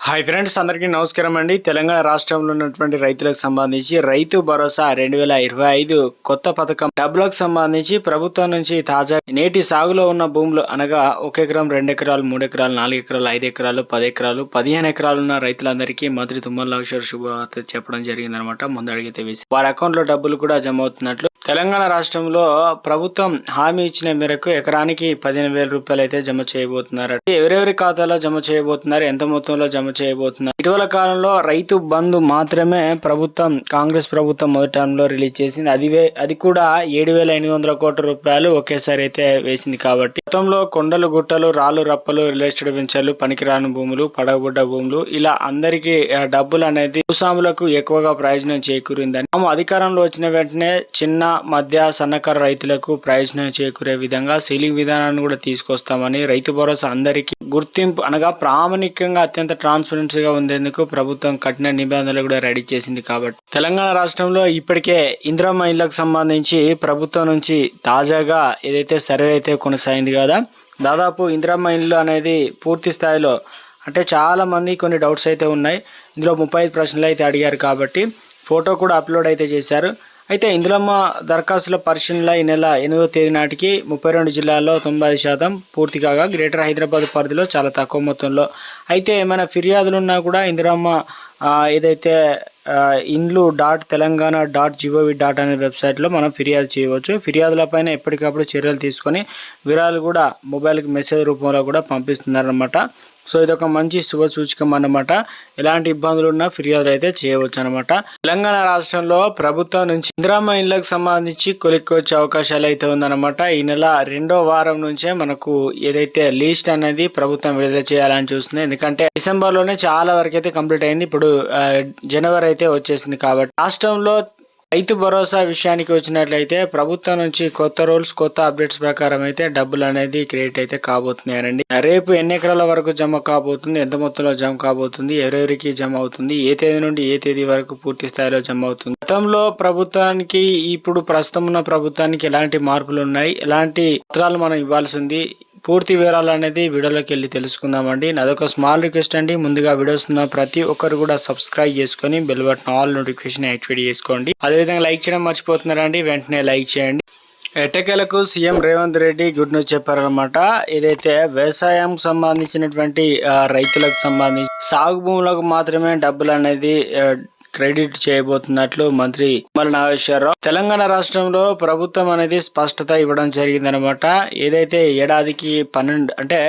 Hi friends అందరికీ నమస్కారం అండి. తెలంగాణ రాష్ట్రంలో ఉన్నటువంటి రైతులకు సంబంధించి రైతు భరోసా రెండు వేల ఇరవై ఐదు కొత్త పథకం. డబ్బులకు సంబంధించి ప్రభుత్వం నుంచి తాజా నేటి సాగులో ఉన్న భూములు అనగా ఒక ఎకరం రెండు ఎకరాలు మూడు ఎకరాలు నాలుగు ఎకరాలు ఐదు ఎకరాలు పది ఎకరాలు పదిహేను ఎకరాలు ఉన్న రైతులందరికీ మంత్రి తుమ్మల నాగేశ్వర శుభవార్త చెప్పడం జరిగిందనమాట. ముందడిగితే వేసి వారి అకౌంట్లో డబ్బులు కూడా జమ అవుతున్నట్లు తెలంగాణ రాష్ట్రంలో ప్రభుత్వం హామీ ఇచ్చిన మేరకు ఎకరానికి పదిహేను వేల రూపాయలు అయితే జమ చేయబోతున్నారు. ఎవరెవరి ఖాతాలో జమ చేయబోతున్నారు? ఎంత మొత్తంలో జమ చేయబోతున్నారు? ఇటీవల కాలంలో రైతు బంధు మాత్రమే ప్రభుత్వం కాంగ్రెస్ ప్రభుత్వం మొదటి టర్మ్లో రిలీజ్ చేసింది. అది వే- అది కూడా ఏడు వేల ఎనిమిది వందల కోట్ల రూపాయలు ఒకేసారి అయితే వేసింది కాబట్టి. గతంలో కొండలు గుట్టలు రాళ్ళు రప్పలు రియల్ ఎస్టేట్ వెంచర్లు పనికిరాని భూములు పడగబడ్డ భూములు ఇలా అందరికీ డబ్బులు అనేది భూస్వాములకు ఎక్కువగా ప్రయోజనం చేకూరిందని. తాము అధికారంలో వచ్చిన వెంటనే చిన్న మధ్య సన్నకారు రైతులకు ప్రయోజనం చేకూరే విధంగా సీలింగ్ విధానాన్ని కూడా తీసుకొస్తామని రైతు భరోసా అందరికీ గుర్తింపు అనగా ప్రామాణికంగా అత్యంత ట్రాన్స్పరెన్సీగా ఉండేందుకు ప్రభుత్వం కఠిన నిబంధనలు కూడా రెడీ చేసింది కాబట్టి. తెలంగాణ రాష్ట్రంలో ఇప్పటికే ఇందిరమ్మ ఇళ్ళకు సంబంధించి ప్రభుత్వం నుంచి తాజాగా ఏదైతే సర్వే అయితే కొనసాగింది కదా దాదాపు ఇందిరమ్మ ఇల్లు అనేది పూర్తి స్థాయిలో అంటే చాలామంది కొన్ని డౌట్స్ అయితే ఉన్నాయి. ఇందులో ముప్పై ఐదు ప్రశ్నలు అయితే అడిగారు కాబట్టి ఫోటో కూడా అప్లోడ్ అయితే చేశారు. అయితే ఇందులమ్మ దరఖాస్తుల పరిశీలన ఈ నెల ఎనిమిదో తేదీ నాటికి ముప్పై రెండు జిల్లాల్లో తొంభై శాతం పూర్తి కాగా గ్రేటర్ హైదరాబాద్ పరిధిలో చాలా తక్కువ మొత్తంలో. అయితే ఏమైనా ఫిర్యాదులు ఉన్నా కూడా ఇందిరమ్మ ఏదైతే ఇండ్లు dot Telangana dot gov dot అనే వెబ్సైట్లో మనం ఫిర్యాదు చేయవచ్చు. ఫిర్యాదులపైన ఎప్పటికప్పుడు చర్యలు తీసుకొని వివరాలు కూడా మొబైల్కి మెసేజ్ రూపంలో కూడా పంపిస్తున్నారనమాట సో ఇది ఒక మంచి శుభ సూచకం అన్నమాట. ఎలాంటి ఇబ్బందులు ఉన్నా ఫిర్యాదులు అయితే చేయవచ్చు అనమాట తెలంగాణ రాష్ట్రంలో ప్రభుత్వం నుంచి ఇందిరామ ఇళ్ళకు సంబంధించి కొలిక్కొచ్చే అవకాశాలు అయితే ఉందన్నమాట. ఈ నెల రెండో వారం నుంచే మనకు ఏదైతే లీస్ట్ అనేది ప్రభుత్వం విడుదల చేయాలని చూస్తుంది. ఎందుకంటే డిసెంబర్లోనే చాలా వరకు అయితే కంప్లీట్ అయింది. ఇప్పుడు జనవరి అయితే అయితే వచ్చేసింది కాబట్టి రాష్ట్రంలో రైతు భరోసా విషయానికి వచ్చినట్లయితే ప్రభుత్వం నుంచి కొత్త రూల్స్ కొత్త అప్డేట్స్ ప్రకారం అయితే డబ్బులు అనేది క్రియేట్ అయితే కాబోతున్నాయండి. రేపు ఎన్ని ఎకరాల వరకు జమ కాబోతుంది ఎంత మొత్తంలో జమ కాబోతుంది ఎవరెవరికి జమ అవుతుంది ఏ తేదీ నుండి ఏ తేదీ వరకు పూర్తి స్థాయిలో జమ అవుతుంది? గతంలో ప్రభుత్వానికి ఇప్పుడు ప్రస్తుతం ఉన్న ప్రభుత్వానికి ఎలాంటి మార్పులు ఉన్నాయి? ఎలాంటి పత్రాలు మనం ఇవ్వాల్సింది పూర్తి వివరాలు అనేది వీడియోలోకి వెళ్ళి తెలుసుకుందామండి. నాదొక స్మాల్ రిక్వెస్ట్ అండి. ముందుగా వీడియోస్ ఉన్న ప్రతి ఒక్కరు కూడా సబ్స్క్రైబ్ చేసుకొని bell button all notification activate చేసుకోండి. అదేవిధంగా లైక్ చేయడం మర్చిపోతున్నారండి. వెంటనే లైక్ చేయండి. ఎటకేలకు CM Revanth Reddy good news చెప్పారనమాట ఏదైతే వ్యవసాయం సంబంధించినటువంటి రైతులకు సంబంధించి సాగు భూములకు మాత్రమే డబ్బులు అనేది క్రెడిట్ చేయబోతున్నట్లు మంత్రి తుమ్మల నాగేశ్వరరావు. తెలంగాణ రాష్ట్రంలో ప్రభుత్వం అనేది స్పష్టత ఇవ్వడం జరిగిందనమాట. ఏదైతే ఏడాదికి పన్నెండు అంటే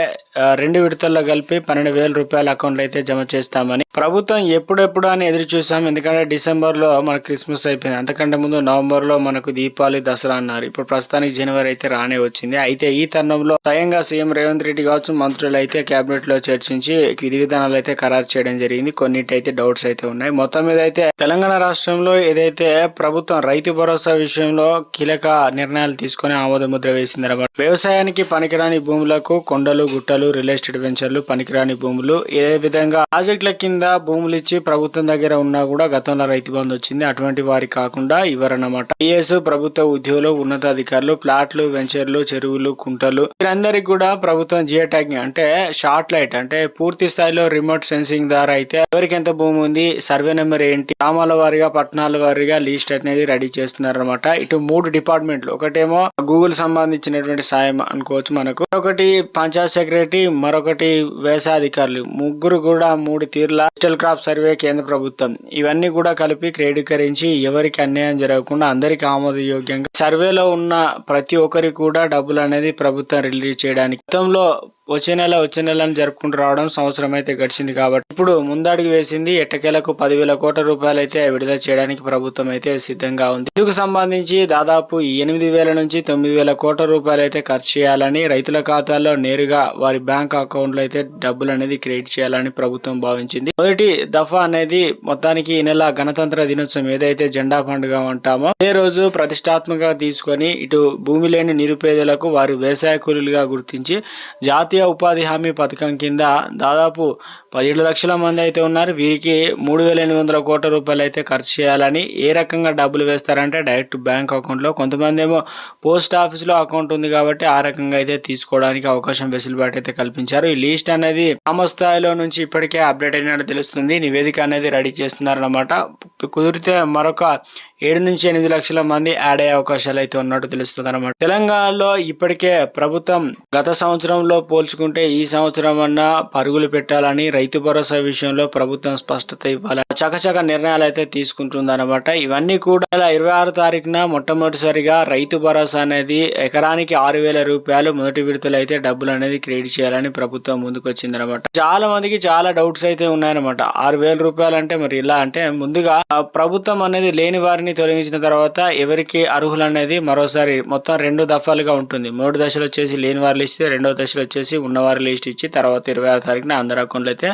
రెండు విడతల్లో కలిపి పన్నెండు వేల రూపాయల అకౌంట్లు అయితే జమ చేస్తామని ప్రభుత్వం ఎప్పుడెప్పుడు అని ఎదురు చూసాం. ఎందుకంటే డిసెంబర్లో మనకు క్రిస్మస్ అయిపోయింది. అంతకంటే ముందు నవంబర్లో మనకు దీపావళి దసరా అన్నారు. ఇప్పుడు ప్రస్తుతానికి జనవరి అయితే రానే వచ్చింది. అయితే ఈ తరుణంలో స్వయంగా సీఎం రేవంత్ రెడ్డి కావచ్చు మంత్రులు అయితే కేబినెట్లో చర్చించి విధి విధానాలు అయితే ఖరారు చేయడం జరిగింది. కొన్నిటి అయితే డౌట్స్ అయితే ఉన్నాయి. మొత్తం మీద అయితే తెలంగాణ రాష్ట్రంలో ఏదైతే ప్రభుత్వం రైతు భరోసా విషయంలో కీలక నిర్ణయాలు తీసుకొని ఆమోద ముద్ర వేసింది వ్యవసాయానికి పనికిరాని భూములకు కొండలు గుట్టలు రియల్ ఎస్టేట్ వెంచర్లు పనికిరాని భూములు ఏ విధంగా ప్రాజెక్టుల కింద భూములు ఇచ్చి ప్రభుత్వం దగ్గర ఉన్నా కూడా గతంలో రైతు బంధు వచ్చింది. అటువంటి వారి కాకుండా ఇవ్వరన్నమాట ఐఏఎస్ ప్రభుత్వ ఉద్యోగులు ఉన్నతాధికారులు ప్లాట్లు వెంచర్లు చెరువులు కుంటలు వీరందరికీ కూడా ప్రభుత్వం జియో ట్యాగింగ్ అంటే షార్ట్ లైట్ అంటే పూర్తి స్థాయిలో రిమోట్ సెన్సింగ్ ద్వారా అయితే ఎవరికి ఎంత భూమి ఉంది సర్వే నెంబర్ ఏంటి గ్రామాల వారిగా పట్టణాల వారిగా లిస్ట్ అనేది రెడీ చేస్తున్నారనమాట ఇటు మూడు డిపార్ట్మెంట్లు. ఒకటేమో గూగుల్ సంబంధించినటువంటి సాయం అనుకోవచ్చు మనకు. ఒకటి పంచాయత్ సెక్రటరీ మరొకటి వ్యవసాయ అధికారులు. ముగ్గురు కూడా మూడు తీర్ల డిజిటల్ క్రాప్ సర్వే కేంద్ర ప్రభుత్వం. ఇవన్నీ కూడా కలిపి క్రెడికరించి ఎవరికి అన్యాయం జరగకుండా అందరికి ఆమోదయోగ్యంగా సర్వేలో ఉన్న ప్రతి ఒక్కరికి కూడా డబ్బులు అనేది ప్రభుత్వం రిలీజ్ చేయడానికి. గతంలో వచ్చే నెల వచ్చే నెల అని జరుపుకుంటూ రావడం సంవత్సరం అయితే గడిచింది కాబట్టి ఇప్పుడు ముందడుగు వేసింది ఎట్టకేలకు పదివేల కోట్ల రూపాయలు అయితే విడుదల చేయడానికి ప్రభుత్వం అయితే సిద్ధంగా ఉంది. ఇందుకు సంబంధించి దాదాపు ఎనిమిది వేల నుంచి తొమ్మిది వేల కోట్ల రూపాయలు అయితే ఖర్చు చేయాలని రైతుల ఖాతాల్లో నేరుగా వారి బ్యాంక్ అకౌంట్లో అయితే డబ్బులు అనేది క్రియేట్ చేయాలని ప్రభుత్వం భావించింది. మొదటి దఫా అనేది మొత్తానికి ఈ నెల గణతంత్ర దినోత్సవం ఏదైతే జెండా పండుగ అంటామో అదే రోజు ప్రతిష్టాత్మకంగా తీసుకొని ఇటు భూమి లేని నిరుపేదలకు వారి వ్యవసాయ కూలీలుగా గుర్తించి జాతీయ జాతీయ ఉపాధి హామీ పథకం కింద దాదాపు పదిహేడు లక్షల మంది అయితే ఉన్నారు. వీరికి మూడు వేల ఎనిమిది వందల కోట్ల రూపాయలు అయితే ఖర్చు చేయాలని ఏ రకంగా డబ్బులు వేస్తారంటే డైరెక్ట్ బ్యాంక్ అకౌంట్లో. కొంతమంది ఏమో పోస్ట్ ఆఫీస్లో అకౌంట్ ఉంది కాబట్టి ఆ రకంగా అయితే తీసుకోవడానికి అవకాశం వెసులుబాటు అయితే కల్పించారు. ఈ లీస్ట్ అనేది గ్రామ స్థాయిలో నుంచి ఇప్పటికే అప్డేట్ అయినట్టు తెలుస్తుంది. నివేదిక అనేది రెడీ చేస్తున్నారన్నమాట. కుదిరితే మరొక ఏడు నుంచి ఎనిమిది లక్షల మంది యాడ్ అయ్యే అవకాశాలు అయితే ఉన్నట్టు తెలుస్తుంది అనమాట తెలంగాణలో ఇప్పటికే ప్రభుత్వం గత సంవత్సరంలో పోల్చుకుంటే ఈ సంవత్సరం అన్నా పరుగులు పెట్టాలని రైతు భరోసా విషయంలో ప్రభుత్వం స్పష్టత ఇవ్వాలి? చకచక నిర్ణయాలు అయితే తీసుకుంటుంది అనమాట ఇవన్నీ కూడా ఇరవై ఆరు తారీఖున మొట్టమొదటిసారిగా రైతు భరోసా అనేది ఎకరానికి ఆరు వేల రూపాయలు మొదటి విడతలు అయితే డబ్బులు అనేది క్రెడిట్ చేయాలని ప్రభుత్వం ముందుకు వచ్చింది అనమాట చాలా మందికి చాలా డౌట్స్ అయితే ఉన్నాయన్నమాట. ఆరు వేల రూపాయలు అంటే మరి ఇలా అంటే ముందుగా ప్రభుత్వం అనేది లేని వారిని తొలగించిన తర్వాత ఎవరికి అర్హులు అనేది మరోసారి మొత్తం రెండు దఫాలుగా ఉంటుంది. మూడు దశలు వచ్చేసి లేని వారి ఇస్తే రెండో దశలు వచ్చేసి ఉన్నవారి లిస్ట్ ఇచ్చి తర్వాత ఇరవై ఆరు తారీఖున అందరి అకౌంట్లో అయితే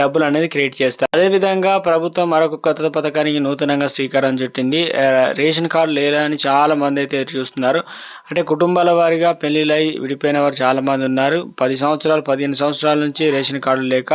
డబ్బులు అనేది క్రియేట్ చేస్తారు. అదేవిధంగా ప్రభుత్వం మరొక కొత్త పథకానికి నూతనంగా శ్రీకారం చుట్టింది. రేషన్ కార్డు లేదని చాలా మంది అయితే చూస్తున్నారు. అంటే కుటుంబాల వారిగా పెళ్ళిళ్ళై విడిపోయిన వారు చాలా మంది ఉన్నారు. పది సంవత్సరాలు పదిహేను సంవత్సరాల నుంచి రేషన్ కార్డు లేక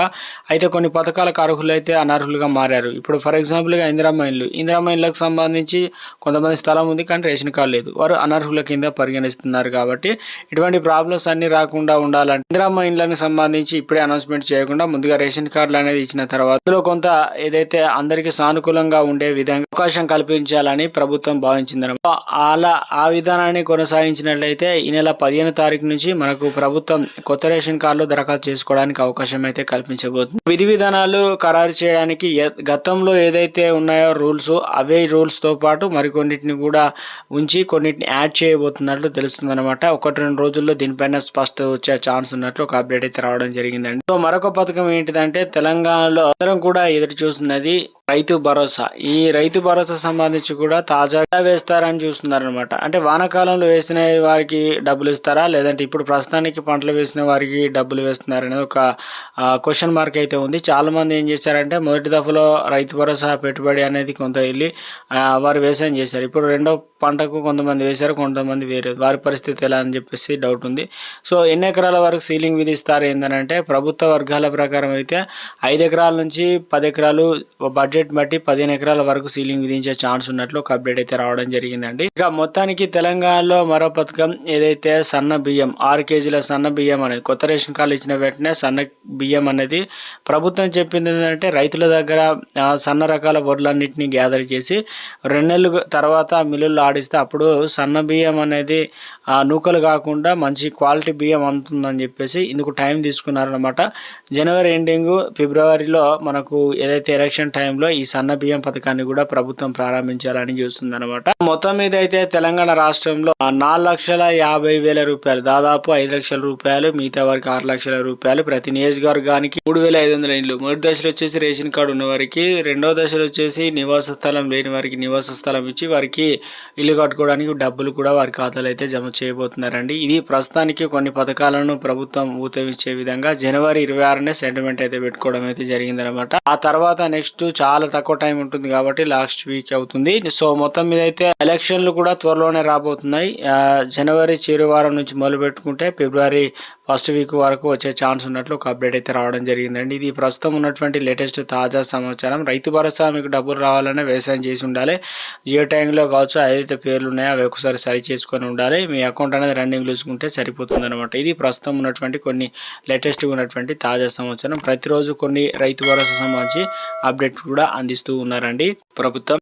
అయితే కొన్ని పథకాలకు అయితే అనర్హులుగా మారారు. ఇప్పుడు ఫర్ ఎగ్జాంపుల్గా ఇందిరామ ఇల్లు. ఇందిరామ ఇళ్ళకు సంబంధించి కొంతమంది స్థలం ఉంది కానీ రేషన్ కార్డు లేదు. వారు అనర్హుల కింద పరిగణిస్తున్నారు కాబట్టి ఇటువంటి ప్రాబ్లమ్స్ అన్ని రాకుండా ఉండాలంటే ఇందిరమ్మ సంబంధించి ఇప్పుడే అనౌన్స్మెంట్ చేయకుండా ముందుగా రేషన్ కార్డులు అనేది ఇచ్చిన తర్వాత అందులో కొంత ఏదైతే అందరికీ సానుకూలంగా ఉండే విధంగా అవకాశం కల్పించాలని ప్రభుత్వం భావించిందనమాట అలా ఆ విధానాన్ని కొనసాగించినట్లయితే ఈ నెల పదిహేను తారీఖు నుంచి మనకు ప్రభుత్వం కొత్త రేషన్ కార్డులు దరఖాస్తు చేసుకోవడానికి అవకాశం అయితే కల్పించబోతుంది. విధి విధానాలు ఖరారు చేయడానికి గతంలో ఏదైతే ఉన్నాయో రూల్స్ అవే రూల్స్తో పాటు మరికొన్నిటిని కూడా ఉంచి కొన్నిటిని యాడ్ చేయబోతున్నట్లు తెలుస్తుంది అనమాట ఒకటి రెండు రోజుల్లో దీనిపైన స్పష్టత వచ్చే ఛాన్స్ ఉన్నట్లు ఒక అప్డేట్ అయితే రావడం జరిగిందండి. సో మరొక పథకం ఏంటిదంటే తెలంగాణలో అందరం కూడా ఎదురు చూస్తున్నది రైతు భరోసా. ఈ రైతు భరోసా సంబంధించి కూడా తాజాగా వేస్తారని చూస్తున్నారనమాట అంటే వానాకాలంలో వేసిన వారికి డబ్బులు ఇస్తారా? లేదంటే ఇప్పుడు ప్రస్తుతానికి పంటలు వేసిన వారికి డబ్బులు వేస్తున్నారనేది ఒక క్వశ్చన్ మార్క్ అయితే ఉంది. చాలామంది ఏం చేశారంటే మొదటి దఫలో రైతు భరోసా పెట్టుబడి అనేది కొంత వెళ్ళి వారు వ్యవసాయం చేశారు. ఇప్పుడు రెండో పంటకు కొంతమంది వేశారు కొంతమంది వేరే వారి పరిస్థితి ఎలా అని చెప్పేసి డౌట్ ఉంది. సో ఎన్ని ఎకరాల వరకు సీలింగ్ విధిస్తారు ఏంటంటే ప్రభుత్వ వర్గాల ప్రకారం అయితే ఐదు ఎకరాల నుంచి పది ఎకరాలు బడ్జెట్ బట్టి పదిహేను ఎకరాల వరకు సీలింగ్ విధించే ఛాన్స్ ఉన్నట్లు ఒక అప్డేట్ అయితే రావడం జరిగిందండి. ఇక మొత్తానికి తెలంగాణలో మరో పథకం ఏదైతే సన్న బియ్యం ఆరు కేజీల సన్న బియ్యం అనేది కొత్త రేషన్ కార్డు ఇచ్చిన వెంటనే సన్న బియ్యం అనేది ప్రభుత్వం చెప్పింది ఏంటంటే రైతుల దగ్గర సన్న రకాల వడ్లన్నింటినీ గ్యాదర్ చేసి రెండు నెలలు తర్వాత మిల్లుల్లో ఆడిస్తే అప్పుడు సన్న బియ్యం అనేది నూకలు కాకుండా మంచి క్వాలిటీ బియ్యం అందుతుందని చెప్పేసి ఇందుకు టైం తీసుకున్నారనమాట జనవరి ఎండింగ్ ఫిబ్రవరిలో మనకు ఏదైతే ఎలక్షన్ టైంలో ఈ సన్న బియ్యం పథకాన్ని కూడా ప్రభుత్వం ప్రారంభించాలని చూస్తుందన్నమాట. మొత్తం మీద అయితే తెలంగాణ రాష్ట్రంలో నాలుగు లక్షల యాభై వేల రూపాయలు దాదాపు ఐదు లక్షల రూపాయలు మిగతా వారికి ఆరు లక్షల రూపాయలు ప్రతి నియోజకవర్గానికి మూడు వేల ఐదు వందల ఇండ్లు. మొదటి దశలో వచ్చేసి రేషన్ కార్డు ఉన్న వారికి రెండో దశలో వచ్చేసి నివాస స్థలం లేని వారికి నివాస స్థలం ఇచ్చి వారికి ఇల్లు కట్టుకోవడానికి డబ్బులు కూడా వారి ఖాతాలో అయితే జమ చేయబోతున్నారండి. ఇది ప్రస్తుతానికి కొన్ని పథకాలను ప్రభుత్వం ఊతమిచ్చే విధంగా జనవరి ఇరవై ఆరునే సెంటిమెంట్ అయితే పెట్టుకోవడం అయితే జరిగిందనమాట ఆ తర్వాత నెక్స్ట్ చాలా చాలా తక్కువ టైం ఉంటుంది కాబట్టి లాస్ట్ వీక్ అవుతుంది. సో మొత్తం మీద అయితే ఎలక్షన్లు కూడా త్వరలోనే రాబోతున్నాయి. జనవరి చివరి వారం నుంచి మొదలు పెట్టుకుంటే ఫిబ్రవరి ఫస్ట్ వీక్ వరకు వచ్చే ఛాన్స్ ఉన్నట్లు ఒక అప్డేట్ అయితే రావడం జరిగిందండి. ఇది ప్రస్తుతం ఉన్నటువంటి లేటెస్ట్ తాజా సమాచారం. రైతు భరోసా మీకు డబ్బులు రావాలనే వ్యవసాయం చేసి ఉండాలి. జియో ట్యాంక్లో కావచ్చు ఏదైతే పేర్లు ఉన్నాయో అవి ఒకసారి సరి చేసుకొని ఉండాలి. మీ అకౌంట్ అనేది రన్నింగ్ చూసుకుంటే సరిపోతుంది అనమాట ఇది ప్రస్తుతం ఉన్నటువంటి కొన్ని లేటెస్ట్గా ఉన్నటువంటి తాజా సమాచారం. ప్రతిరోజు కొన్ని రైతు భరోసా సంబంధించి అప్డేట్ కూడా అందిస్తూ ఉన్నారండి. ప్రభుత్వం